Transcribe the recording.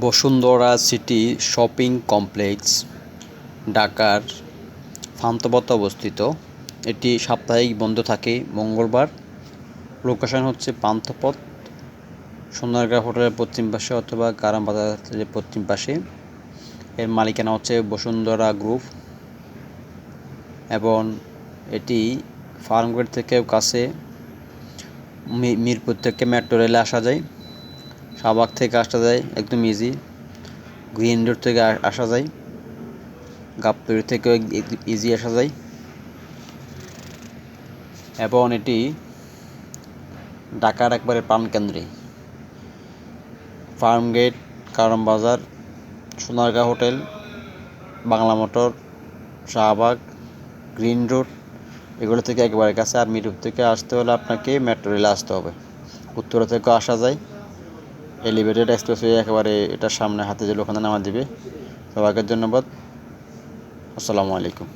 Bashundhara city shopping complex, ঢাকার পান্থপথে অবস্থিত। এটি সাপ্তাহিক বন্ধ থাকে মঙ্গলবার। লোকেশন হচ্ছে পান্থপথ সোনারগাঁ হোটেলের পশ্চিম পাশে অথবা কারাম বাজারের পশ্চিম পাশে। এর মালিকানা হচ্ছে বসুন্ধরা গ্রুপ এবং এটি ফার্মগেট থেকেও কাছে মিরপুর থেকে মেট্রো রেলে আসা যায়। শাহবাগ থেকে আসা যায়, একদম ইজি গ্রিন রোড থেকে আসা যায়। গাবতলি থেকেও ইজি আসা যায়। এবং এটি ঢাকার একবারে প্রাণকেন্দ্রে farm gate, Karwan Bazar, Sonargaon hotel, Bangla motor, Shahbag green road এগুলো থেকে একেবারে কাছে আর মিরপুর থেকে আসতে হলে আপনাকে মেট্রো রেলে আসতে হবে। উত্তরা থেকেও আসা যায়। এলিভেটেড এক্সপ্রেসওয়ে একেবারে এটার সামনে হাতে যে ওখানে নামা দিবে। সবাইকে ধন্যবাদ। আসসালামু আলাইকুম।